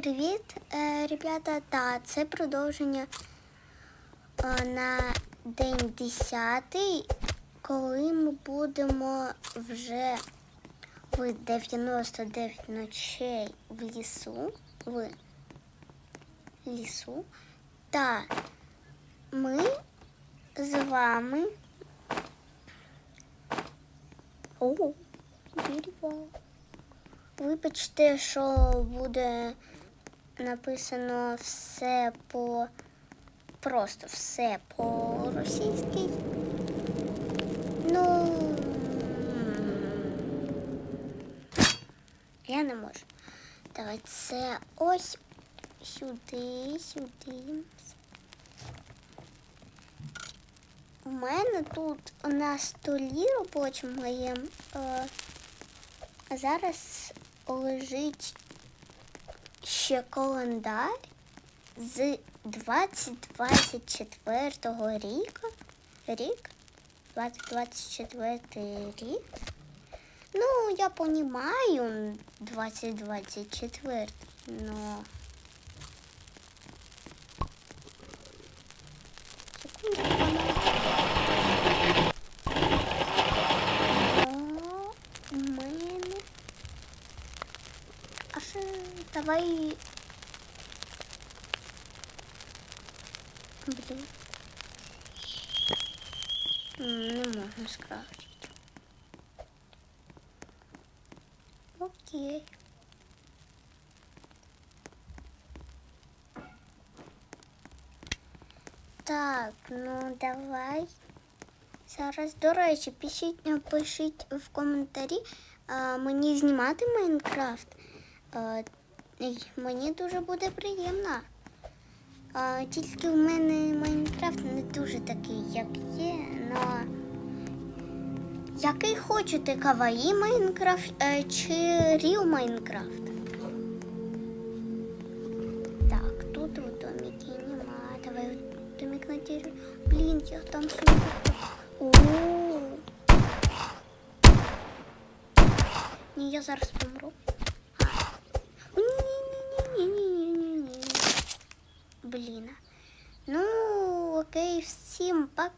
Привіт, е, ребята. Та це продовження е, на день 10, коли ми будемо вже в 99 ночей в лісу. В лісу. Та ми з вами. О, дерево. Вибачте, що буде написано все по просто все по російськи. Ну я не можу. Давай це ось сюди, сюди. У мене тут на столі робочому моєму е, зараз лежить ще календар з 2024 ріка. Рік? 2024 рік. Ну, я понімаю 2024, но... А ще давай. Блін. М, Не можна скрафтити. Окей. Так, ну давай. Зараз, до речі, пишіть, е, пишіть в коментарі а, мені знімати Майнкрафт. Й- мені дуже буде приємно. А, тільки в мене Майнкрафт не дуже такий, як є, но який хочете каваї Майнкрафт е, чи Ріл Майнкрафт? Так, тут в доміки нема. Давай домик на дереві. Блін, я там. О. Ні, я зараз помру. Блін. Ну, окей, всім пока.